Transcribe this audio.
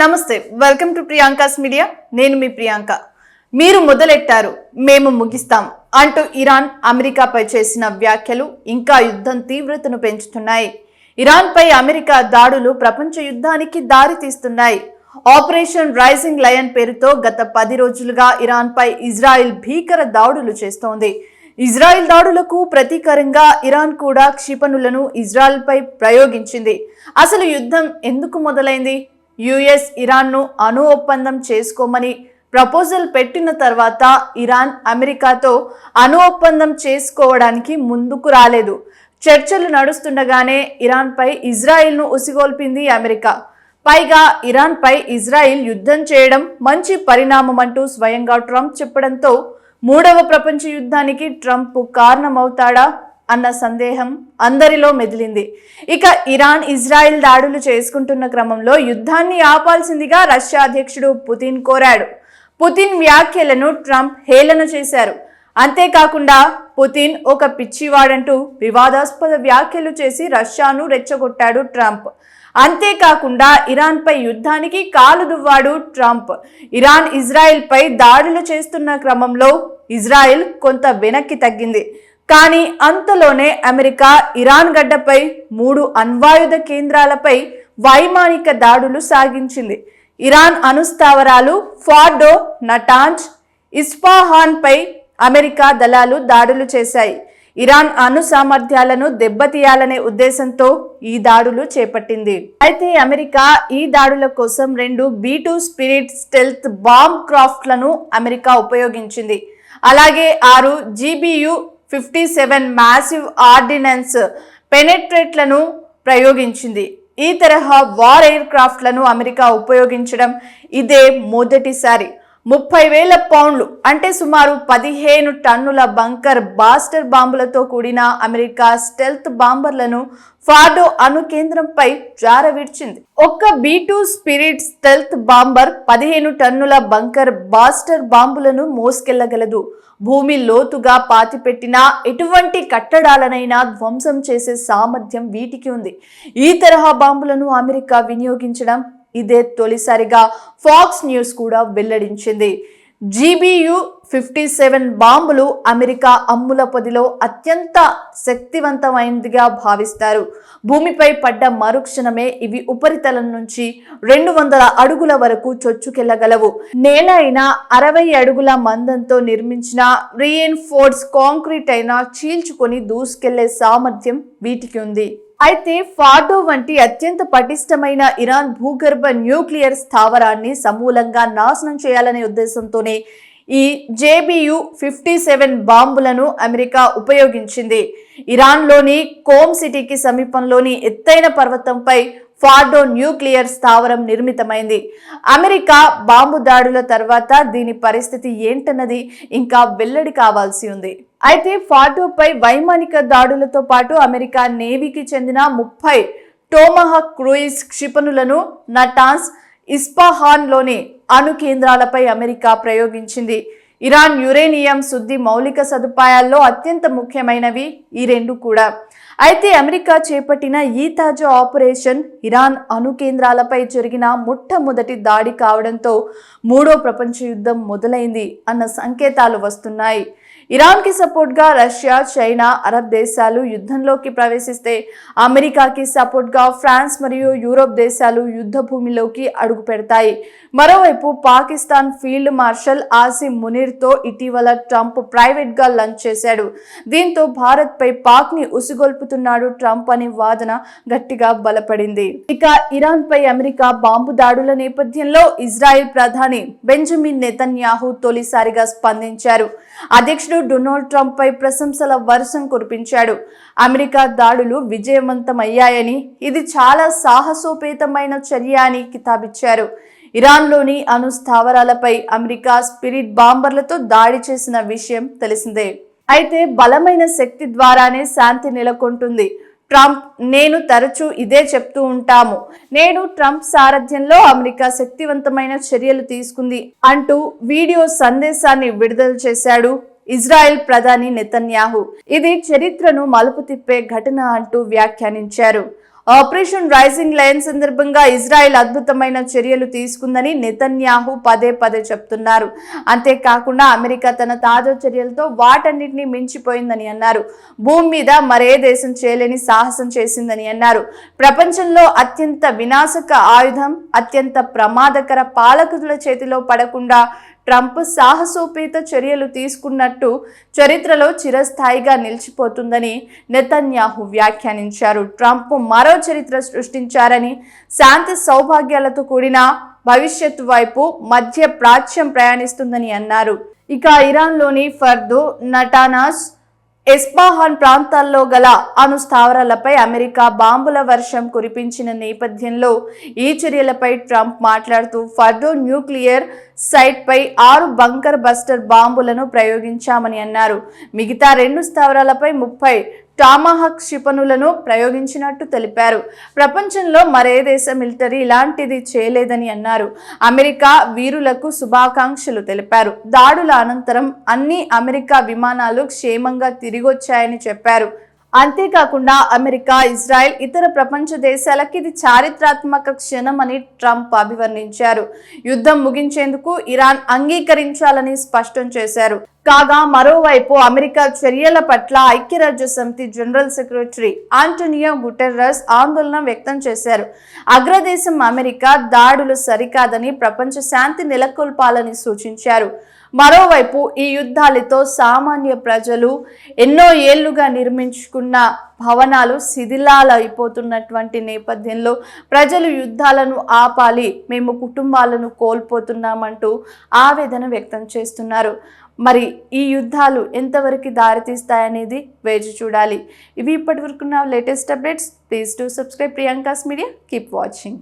నమస్తే welcome to Priyanka's media నేను మీ ప్రియాంక. మీరు మొదలెట్టారు మేము ముగిస్తాం. అంటూ ఇరాన్ అమెరికాపై చేసిన వ్యాఖ్యలు ఇంకా యుద్ధం తీవ్రతను పెంచుతున్నాయి. ఇరాన్పై అమెరికా దాడులు ప్రపంచ యుద్ధానికి దారి తీస్తున్నాయి. ఆపరేషన్ రైజింగ్ లయన్ పేరుతో గత పది రోజులుగా ఇరాన్పై ఇజ్రాయిల్ భీకర దాడులు చేస్తోంది. ఇజ్రాయెల్ దాడులకు ప్రతీకారంగా ఇరాన్ కూడా క్షిపణులను ఇజ్రాయెల్పై ప్రయోగించింది. అసలు యుద్ధం ఎందుకు మొదలైంది? యుఎస్ ఇరాన్ను అణు ఒప్పందం చేసుకోమని ప్రపోజల్ పెట్టిన తర్వాత ఇరాన్ అమెరికాతో అణు ఒప్పందం చేసుకోవడానికి ముందుకు రాలేదు. చర్చలు నడుస్తుండగానే ఇరాన్పై ఇజ్రాయిల్ను ఉసిగొల్పింది అమెరికా. పైగా ఇరాన్పై ఇజ్రాయిల్ యుద్ధం చేయడం మంచి పరిణామం అంటూ స్వయంగా ట్రంప్ చెప్పడంతో మూడవ ప్రపంచ యుద్ధానికి ట్రంప్ కారణమవుతాడా అన్న సందేహం అందరిలో మెదిలింది. ఇక ఇరాన్ ఇజ్రాయెల్ దాడులు చేసుకుంటున్న క్రమంలో యుద్ధాన్ని ఆపాల్సిందిగా రష్యా అధ్యక్షుడు పుతిన్ కోరాడు. పుతిన్ వ్యాఖ్యలను ట్రంప్ హేళన చేశారు. అంతేకాకుండా పుతిన్ ఒక పిచ్చివాడంటూ వివాదాస్పద వ్యాఖ్యలు చేసి రష్యాను రెచ్చగొట్టాడు ట్రంప్. అంతేకాకుండా ఇరాన్పై యుద్ధానికి కాలు దువ్వాడు ట్రంప్. ఇరాన్ ఇజ్రాయెల్పై దాడులు చేస్తున్న క్రమంలో ఇజ్రాయెల్ కొంత వెనక్కి తగ్గింది. కానీ అంతలోనే అమెరికా ఇరాన్ గడ్డపై మూడు అణ్వాయుధ కేంద్రాలపై వైమానిక దాడులు సాగించింది. ఇరాన్ అణుస్థావరాలు ఫార్డో నటాంజ్ ఇస్ఫాహాన్పై అమెరికా దళాలు దాడులు చేశాయి. ఇరాన్ అణు సామర్థ్యాలను దెబ్బతీయాలనే ఉద్దేశంతో ఈ దాడులు చేపట్టింది. అయితే అమెరికా ఈ దాడుల కోసం రెండు B two Spirit stealth bomb క్రాఫ్ట్లను America ఉపయోగించింది. అలాగే ఆరు GBU fifty seven massive ordnance పెనెట్రేట్లను ప్రయోగించింది. ఈ తరహా వార్ ఎయిర్ క్రాఫ్ట్లను అమెరికా ఉపయోగించడం ఇదే మొదటిసారి. ముప్పై వేల పౌండ్లు అంటే సుమారు పదిహేను టన్నుల బంకర్ బాస్టర్ బాంబులతో కూడిన అమెరికా స్టెల్త్ బాంబర్లను ఫార్డో అణు కేంద్రంపై జారవిడ్చింది. ఒక్క B two Spirit stealth bomber పదిహేను టన్నుల బంకర్ బాస్టర్ బాంబులను మోసుకెళ్ళగలదు. భూమి లోతుగా పాతిపెట్టిన ఎటువంటి కట్టడాలనైనా ధ్వంసం చేసే సామర్థ్యం వీటికి ఉంది. ఈ తరహా బాంబులను అమెరికా వినియోగించడం ఇదే తొలిసారిగా ఫాక్స్ న్యూస్ కూడా వెల్లడించింది. జీబీయు ఫిఫ్టీ సెవెన్ బాంబులు అమెరికా అమ్ముల పొదిలో అత్యంత శక్తివంతమైనదిగా భావిస్తారు. భూమిపై పడ్డ మరుక్షణమే ఇవి ఉపరితలం నుంచి రెండు వందల అడుగుల వరకు చొచ్చుకెళ్ళగలవు. నేల అయినా అరవై అడుగుల మందంతో నిర్మించిన రీఎన్ఫోర్స్ కాంక్రీట్ అయినా చీల్చుకొని దూసుకెళ్ళే సామర్థ్యం వీటికి ఉంది. అయితే ఫాడో వంటి అత్యంత పటిష్టమైన ఇరాన్ భూగర్భ న్యూక్లియర్ స్థావరాన్ని సమూలంగా నాశనం చేయాలనే ఉద్దేశంతోనే ఈ G B U fifty seven బాంబులను America ఉపయోగించింది. ఇరాన్లోని కోమ్ సిటీకి సమీపంలోని ఎత్తైన పర్వతంపై ఫార్డో న్యూక్లియర్ స్థావరం నిర్మితమైంది. అమెరికా బాంబు దాడుల తర్వాత దీని పరిస్థితి ఏంటన్నది ఇంకా వెల్లడి కావాల్సి ఉంది. అయితే ఫార్డోపై వైమానిక దాడులతో పాటు అమెరికా నేవీకి చెందిన ముప్పై టోమహక్ క్రూయిజ్ క్షిపణులను నటాన్స్ ఇస్పాహాన్లోని అణు కేంద్రాలపై అమెరికా ప్రయోగించింది. ఇరాన్ యురేనియం శుద్ధి మౌలిక సదుపాయాల్లో అత్యంత ముఖ్యమైనవి ఈ రెండు కూడా. అయితే అమెరికా చేపట్టిన ఈ తాజా ఆపరేషన్ ఇరాన్ అణు కేంద్రాలపై జరిగిన మొట్టమొదటి దాడి కావడంతో మూడో ప్రపంచ యుద్ధం మొదలైంది అన్న సంకేతాలు వస్తున్నాయి. ఇరాన్కి సపోర్ట్గా రష్యా చైనా అరబ్ దేశాలు యుద్ధంలోకి ప్రవేశిస్తే అమెరికాకి సపోర్ట్గా ఫ్రాన్స్ మరియు యూరోప్ దేశాలు యుద్ధ భూమిలోకి అడుగు పెడతాయి. మరోవైపు పాకిస్తాన్ ఫీల్డ్ మార్షల్ ఆసిమ్ మునీర్తో ఇటీవల ట్రంప్ ప్రైవేట్గా లంచ్ చేశాడు. దీంతో భారత్పై పాక్ని ఉసిగొల్పుతున్నాడు ట్రంప్ అనే వాదన గట్టిగా బలపడింది. ఇక ఇరాన్పై అమెరికా బాంబు దాడుల నేపథ్యంలో ఇజ్రాయెల్ ప్రధాని బెంజమిన్ నెతన్యాహు తొలిసారిగా స్పందించారు. అధ్యక్షుడు డొనాల్డ్ ట్రంప్ పై ప్రశంసల వర్షం కురిపించాడు. అమెరికా దాడులు విజయవంతమయ్యాయని ఇది చాలా సాహసోపేతమైన చర్య అని కితాబిచ్చారు. ఇరాన్లోని అణు స్థావరాలపై అమెరికా స్పిరిట్ బాంబర్లతో దాడి చేసిన విషయం తెలిసిందే. అయితే బలమైన శక్తి ద్వారానే శాంతి నెలకొంటుంది. ట్రంప్ నేను తరచూ ఇదే చెప్తూ ఉంటాము. నేను ట్రంప్ సారథ్యంలో అమెరికా శక్తివంతమైన చర్యలు తీసుకుంది అంటూ వీడియో సందేశాన్ని విడుదల చేశాడు ఇజ్రాయెల్ ప్రధాని నెతన్యాహు. ఇది చరిత్రను మలుపు తిప్పే ఘటన అంటూ వ్యాఖ్యానించారు. ఆపరేషన్ రైజింగ్ లైన్ సందర్భంగా ఇజ్రాయెల్ అద్భుతమైన చర్యలు తీసుకుందని నెతన్యాహు పదే పదే చెప్తున్నారు. అంతేకాకుండా అమెరికా తన తాజా చర్యలతో వాటన్నిటిని మించిపోయిందని అన్నారు. భూమి మీద మరే దేశం చేయలేని సాహసం చేసిందని అన్నారు. ప్రపంచంలో అత్యంత వినాశక ఆయుధం అత్యంత ప్రమాదకర పాలకుల చేతిలో పడకుండా ట్రంప్ సాహసోపేత చర్యలు తీసుకున్నట్టు చరిత్రలో చిరస్థాయిగా నిలిచిపోతుందని నెతన్యాహు వ్యాఖ్యానించారు. ట్రంప్ మరో చరిత్ర సృష్టించారని శాంతి సౌభాగ్యాలతో కూడిన భవిష్యత్తు వైపు మధ్య ప్రాచ్యం ప్రయాణిస్తుందని అన్నారు. ఇక ఇరాన్లోని ఫర్దు నటానాస్ ఎస్పాహాన్ ప్రాంతాల్లో గల అణు స్థావరాలపై అమెరికా బాంబుల వర్షం కురిపించిన నేపథ్యంలో ఈ చర్యలపై ట్రంప్ మాట్లాడుతూ ఫర్డో న్యూక్లియర్ సైట్పై ఆరు బంకర్ బస్టర్ బాంబులను ప్రయోగించామని అన్నారు. మిగతా రెండు స్థావరాలపై ముప్పై టామాహక్ క్షిపణులను ప్రయోగించినట్టు తెలిపారు. ప్రపంచంలో మరే దేశ మిలిటరీ ఇలాంటిది చేయలేదని అన్నారు. అమెరికా వీరులకు శుభాకాంక్షలు తెలిపారు. దాడుల అనంతరం అన్ని అమెరికా విమానాలు క్షేమంగా తిరిగొచ్చాయని చెప్పారు. అంతేకాకుండా అమెరికా ఇజ్రాయెల్ ఇతర ప్రపంచ దేశాలకు ఇది చారిత్రాత్మక క్షణం అని ట్రంప్ అభివర్ణించారు. యుద్ధం ముగించేందుకు ఇరాన్ అంగీకరించాలని స్పష్టం చేశారు. కాగా మరోవైపు అమెరికా చర్యల పట్ల ఐక్యరాజ్య సమితి జనరల్ సెక్రటరీ ఆంటోనియో గుటెర్రస్ ఆందోళన వ్యక్తం చేశారు. అగ్రదేశం అమెరికా దాడులు సరికాదని ప్రపంచ శాంతి నెలకొల్పాలని సూచించారు. మరోవైపు ఈ యుద్ధాలతో సామాన్య ప్రజలు ఎన్నో ఏళ్ళుగా నిర్మించుకున్న భవనాలు శిథిలాలైపోతున్నటువంటి నేపథ్యంలో ప్రజలు యుద్ధాలను ఆపాలి మేము కుటుంబాలను కోల్పోతున్నామంటూ ఆవేదన వ్యక్తం చేస్తున్నారు. మరి ఈ యుద్ధాలు ఎంతవరకు దారితీస్తాయనేది వేచి చూడాలి. ఇవి ఇప్పటివరకు నా latest updates please to subscribe Priyanka's media keep watching